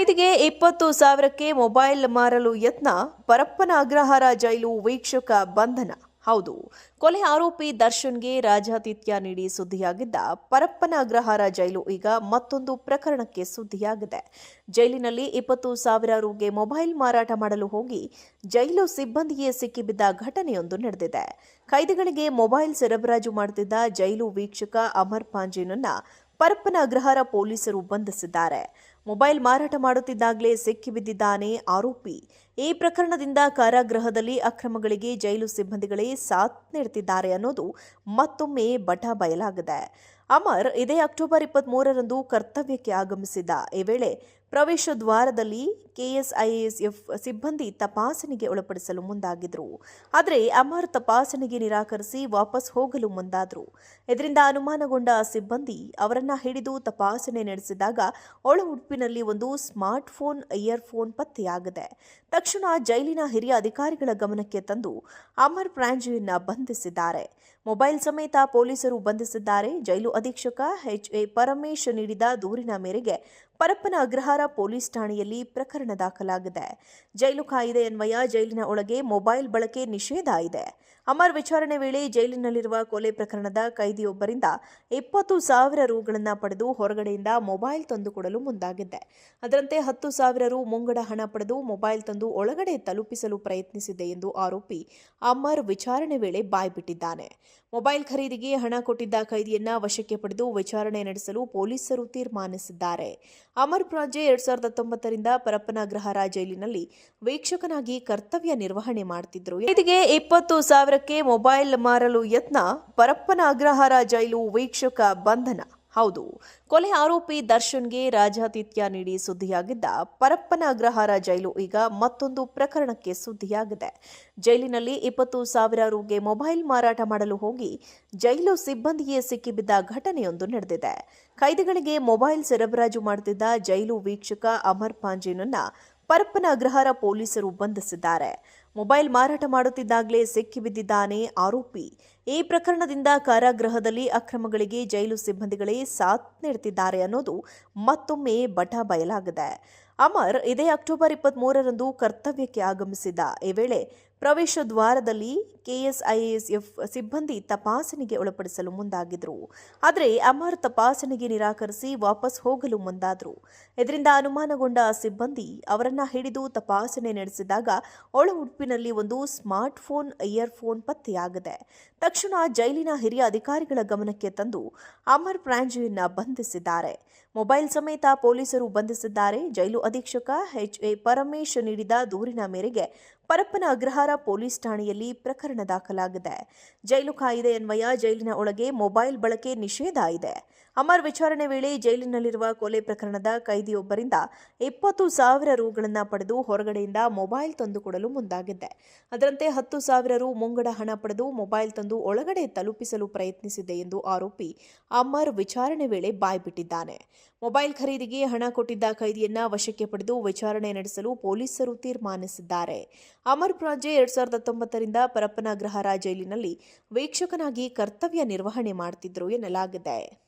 ಖೈದಿಗೆ ಇಪ್ಪತ್ತು ಸಾವಿರಕ್ಕೆ ಮೊಬೈಲ್ ಮಾರಲು ಯತ್ನ, ಪರಪ್ಪನ ಅಗ್ರಹಾರ ಜೈಲು ವೀಕ್ಷಕ ಬಂಧನ. ಹೌದು, ಕೊಲೆ ಆರೋಪಿ ದರ್ಶನ್ಗೆ ರಾಜಾತಿಥ್ಯ ನೀಡಿ ಸುದ್ದಿಯಾಗಿದ್ದ ಪರಪ್ಪನ ಅಗ್ರಹಾರ ಜೈಲು ಈಗ ಮತ್ತೊಂದು ಪ್ರಕರಣಕ್ಕೆ ಸುದ್ದಿಯಾಗಿದೆ. ಜೈಲಿನಲ್ಲಿ ಇಪ್ಪತ್ತು ಸಾವಿರ ರುಗೆ ಮೊಬೈಲ್ ಮಾರಾಟ ಮಾಡಲು ಹೋಗಿ ಜೈಲು ಸಿಬ್ಬಂದಿಯೇ ಸಿಕ್ಕಿಬಿದ್ದ ಘಟನೆಯೊಂದು ನಡೆದಿದೆ. ಕೈದಿಗಳಿಗೆ ಮೊಬೈಲ್ ಸರಬರಾಜು ಮಾಡುತ್ತಿದ್ದ ಜೈಲು ವೀಕ್ಷಕ ಅಮರ್ ಪಾಂಜಿನನ್ನ ಪರಪ್ಪನ ಅಗ್ರಹಾರ ಪೊಲೀಸರು ಬಂಧಿಸಿದ್ದಾರೆ. ಮೊಬೈಲ್ ಮಾರಾಟ ಮಾಡುತ್ತಿದ್ದಾಗಲೇ ಸಿಕ್ಕಿಬಿದ್ದಿದ್ದಾನೆ ಆರೋಪಿ. ಈ ಪ್ರಕರಣದಿಂದ ಕಾರಾಗೃಹದಲ್ಲಿ ಅಕ್ರಮಗಳಿಗೆ ಜೈಲು ಸಿಬ್ಬಂದಿಗಳೇ ಸಾಥ್ ನೀಡುತ್ತಿದ್ದಾರೆ ಅನ್ನೋದು ಮತ್ತೊಮ್ಮೆ ಬಟ ಬಯಲಾಗಿದೆ. ಅಮರ್ ಇದೇ ಅಕ್ಟೋಬರ್ ಇಪ್ಪತ್ತ್ ಮೂರರಂದು ಕರ್ತವ್ಯಕ್ಕೆ ಆಗಮಿಸಿದ್ದ. ಈ ವೇಳೆ ಪ್ರವೇಶ ದ್ವಾರದಲ್ಲಿ ಕೆಎಸ್ಐಎಸ್ಎಫ್ ಸಿಬ್ಬಂದಿ ತಪಾಸಣೆಗೆ ಒಳಪಡಿಸಲು ಮುಂದಾಗಿದ್ರು. ಆದರೆ ಅಮರ್ ತಪಾಸಣೆಗೆ ನಿರಾಕರಿಸಿ ವಾಪಸ್ ಹೋಗಲು ಮುಂದಾದ್ರು. ಇದರಿಂದ ಅನುಮಾನಗೊಂಡ ಸಿಬ್ಬಂದಿ ಅವರನ್ನ ಹಿಡಿದು ತಪಾಸಣೆ ನಡೆಸಿದಾಗ ಒಳ ಉಡುಪಿನಲ್ಲಿ ಒಂದು ಸ್ಮಾರ್ಟ್ ಫೋನ್ ಇಯರ್ಫೋನ್ ಪತ್ತೆಯಾಗಿದೆ. ತಕ್ಷಣ ಜೈಲಿನ ಹಿರಿಯ ಅಧಿಕಾರಿಗಳ ಗಮನಕ್ಕೆ ತಂದು ಅಮರ್ ಪ್ರಾಂಜಿಯನ್ನ ಬಂಧಿಸಿದ್ದಾರೆ. ಮೊಬೈಲ್ ಸಮೇತ ಪೊಲೀಸರು ಬಂಧಿಸಿದ್ದಾರೆ. ಜೈಲು ಅಧೀಕ್ಷಕ ಎಚ್ ಎ ಪರಮೇಶ್ ನೀಡಿದ ದೂರಿನ ಮೇರೆಗೆ ಪರಪ್ಪನ ಅಗ್ರಹಾರ ಪೊಲೀಸ್ ಠಾಣೆಯಲ್ಲಿ ಪ್ರಕರಣ ದಾಖಲಾಗಿದೆ. ಜೈಲು ಕಾಯಿದೆ ಅನ್ವಯ ಜೈಲಿನ ಒಳಗೆ ಮೊಬೈಲ್ ಬಳಕೆ ನಿಷೇಧ ಇದೆ. ಅಮರ್ ವಿಚಾರಣೆ ವೇಳೆ ಜೈಲಿನಲ್ಲಿರುವ ಕೊಲೆ ಪ್ರಕರಣದ ಕೈದಿಯೊಬ್ಬರಿಂದ ಇಪ್ಪತ್ತು ಸಾವಿರ ರುಗಳನ್ನು ಪಡೆದು ಹೊರಗಡೆಯಿಂದ ಮೊಬೈಲ್ ತಂದುಕೊಡಲು ಮುಂದಾಗಿದ್ದೆ. ಅದರಂತೆ ಹತ್ತು ಸಾವಿರ ರು ಮುಂಗಡ ಹಣ ಪಡೆದು ಮೊಬೈಲ್ ತಂದು ಒಳಗಡೆ ತಲುಪಿಸಲು ಪ್ರಯತ್ನಿಸಿದೆ ಎಂದು ಆರೋಪಿ ಅಮರ್ ವಿಚಾರಣೆ ವೇಳೆ ಬಾಯ್ಬಿಟ್ಟಿದ್ದಾನೆ. ಮೊಬೈಲ್ ಖರೀದಿಗೆ ಹಣ ಕೊಟ್ಟಿದ್ದ ಕೈದಿಯನ್ನ ವಶಕ್ಕೆ ಪಡೆದು ವಿಚಾರಣೆ ನಡೆಸಲು ಪೊಲೀಸರು ತೀರ್ಮಾನಿಸಿದ್ದಾರೆ. ಅಮರ್ ಪ್ರಾಜೆ ಎರಡ್ ಸಾವಿರದ ಹತ್ತೊಂಬತ್ತರಿಂದ ಪರಪ್ಪನ ಜೈಲಿನಲ್ಲಿ ವೀಕ್ಷಕನಾಗಿ ಕರ್ತವ್ಯ ನಿರ್ವಹಣೆ ಮಾಡುತ್ತಿದ್ದರು ಇಪ್ಪತ್ತು ಇಪ್ಪತ್ತು ಸಾವಿರಕ್ಕೆ ಮೊಬೈಲ್ ಮಾರಲು ಯತ್ನ, ಪರಪ್ಪನ ಅಗ್ರಹಾರ ಜೈಲು ವೀಕ್ಷಕ ಬಂಧನ. ಹೌದು, ಕೊಲೆ ಆರೋಪಿ ದರ್ಶನ್ಗೆ ರಾಜಾತಿಥ್ಯ ನೀಡಿ ಸುದ್ದಿಯಾಗಿದ್ದ ಪರಪ್ಪನ ಅಗ್ರಹಾರ ಜೈಲು ಈಗ ಮತ್ತೊಂದು ಪ್ರಕರಣಕ್ಕೆ ಸುದ್ದಿಯಾಗಿದೆ. ಜೈಲಿನಲ್ಲಿ ಇಪ್ಪತ್ತು ಸಾವಿರ ರುಗೆ ಮೊಬೈಲ್ ಮಾರಾಟ ಮಾಡಲು ಹೋಗಿ ಜೈಲು ಸಿಬ್ಬಂದಿಯೇ ಸಿಕ್ಕಿಬಿದ್ದ ಘಟನೆಯೊಂದು ನಡೆದಿದೆ. ಕೈದಿಗಳಿಗೆ ಮೊಬೈಲ್ ಸರಬರಾಜು ಮಾಡುತ್ತಿದ್ದ ಜೈಲು ವೀಕ್ಷಕ ಅಮರ್ ಪಾಂಜಿನನ್ನ ಪರಪ್ಪನ ಅಗ್ರಹಾರ ಪೊಲೀಸರು ಬಂಧಿಸಿದ್ದಾರೆ. ಮೊಬೈಲ್ ಮಾರಾಟ ಮಾಡುತ್ತಿದ್ದಾಗಲೇ ಸಿಕ್ಕಿಬಿದ್ದಿದ್ದಾನೆ ಆರೋಪಿ. ಈ ಪ್ರಕರಣದಿಂದ ಕಾರಾಗೃಹದಲ್ಲಿ ಅಕ್ರಮಗಳಿಗೆ ಜೈಲು ಸಿಬ್ಬಂದಿಗಳೇ ಸಾಥ್ ನೀಡುತ್ತಿದ್ದಾರೆ ಅನ್ನೋದು ಮತ್ತೊಮ್ಮೆ ಬಟ ಬಯಲಾಗಿದೆ. ಅಮರ್ ಇದೇ ಅಕ್ಟೋಬರ್ ಇಪ್ಪತ್ತ್ ಮೂರರಂದು ಕರ್ತವ್ಯಕ್ಕೆ ಆಗಮಿಸಿದ್ದ. ಈ ವೇಳೆ ಪ್ರವೇಶ ದ್ವಾರದಲ್ಲಿ ಕೆಎಸ್ಐಎಸ್ಎಫ್ ಸಿಬ್ಬಂದಿ ತಪಾಸಣೆಗೆ ಒಳಪಡಿಸಲು ಮುಂದಾಗಿದ್ರು. ಆದರೆ ಅಮರ್ ತಪಾಸಣೆಗೆ ನಿರಾಕರಿಸಿ ವಾಪಸ್ ಹೋಗಲು ಮುಂದಾದ್ರು. ಇದರಿಂದ ಅನುಮಾನಗೊಂಡ ಸಿಬ್ಬಂದಿ ಅವರನ್ನ ಹಿಡಿದು ತಪಾಸಣೆ ನಡೆಸಿದಾಗ ಒಳ ಉಡುಪಿನಲ್ಲಿ ಒಂದು ಸ್ಮಾರ್ಟ್ ಫೋನ್ ಇಯರ್ಫೋನ್ ಪತ್ತೆಯಾಗಿದೆ. ತಕ್ಷಣ ಜೈಲಿನ ಹಿರಿಯ ಅಧಿಕಾರಿಗಳ ಗಮನಕ್ಕೆ ತಂದು ಅಮರ್ ಪ್ರಾಂಜಿಯನ್ನ ಬಂಧಿಸಿದ್ದಾರೆ. ಮೊಬೈಲ್ ಸಮೇತ ಪೊಲೀಸರು ಬಂಧಿಸಿದ್ದಾರೆ. ಜೈಲು ಅಧೀಕ್ಷಕ ಎಚ್ ಎ ಪರಮೇಶ್ ನೀಡಿದ ದೂರಿನ ಮೇರೆಗೆ ಪರಪ್ಪನ ಅಗ್ರಹಾರ ಪೊಲೀಸ್ ಠಾಣೆಯಲ್ಲಿ ಪ್ರಕರಣ ದಾಖಲಾಗಿದೆ. ಜೈಲು ಕಾಯಿದೆ ಅನ್ವಯ ಜೈಲಿನ ಒಳಗೆ ಮೊಬೈಲ್ ಬಳಕೆ ನಿಷೇಧ ಇದೆ. ಅಮರ್ ವಿಚಾರಣೆ ವೇಳೆ ಜೈಲಿನಲ್ಲಿರುವ ಕೊಲೆ ಪ್ರಕರಣದ ಕೈದಿಯೊಬ್ಬರಿಂದ ಇಪ್ಪತ್ತು ಸಾವಿರ ರುಗಳನ್ನು ಪಡೆದು ಹೊರಗಡೆಯಿಂದ ಮೊಬೈಲ್ ತಂದುಕೊಡಲು ಮುಂದಾಗಿದ್ದೆ. ಅದರಂತೆ ಹತ್ತು ಸಾವಿರ ರು ಮುಂಗಡ ಹಣ ಪಡೆದು ಮೊಬೈಲ್ ತಂದು ಒಳಗಡೆ ತಲುಪಿಸಲು ಪ್ರಯತ್ನಿಸಿದೆ ಎಂದು ಆರೋಪಿ ಅಮರ್ ವಿಚಾರಣೆ ವೇಳೆ ಬಾಯ್ಬಿಟ್ಟಿದ್ದಾನೆ ಮೊಬೈಲ್ ಖರೀದಿಗೆ ಹಣ ಕೊಟ್ಟಿದ್ದ ಕೈದಿಯನ್ನ ವಶಕ್ಕೆ ಪಡೆದು ವಿಚಾರಣೆ ನಡೆಸಲು ಪೊಲೀಸರು ತೀರ್ಮಾನಿಸಿದ್ದಾರೆ. ಅಮರ್ ಪ್ರಾಜೆ ಎರಡ್ ಸಾವಿರದ ಹತ್ತೊಂಬತ್ತರಿಂದ ಪರಪ್ಪನ ಜೈಲಿನಲ್ಲಿ ವೀಕ್ಷಕನಾಗಿ ಕರ್ತವ್ಯ ನಿರ್ವಹಣೆ ಮಾಡುತ್ತಿದ್ದರು ಎನ್ನಲಾಗಿದೆ.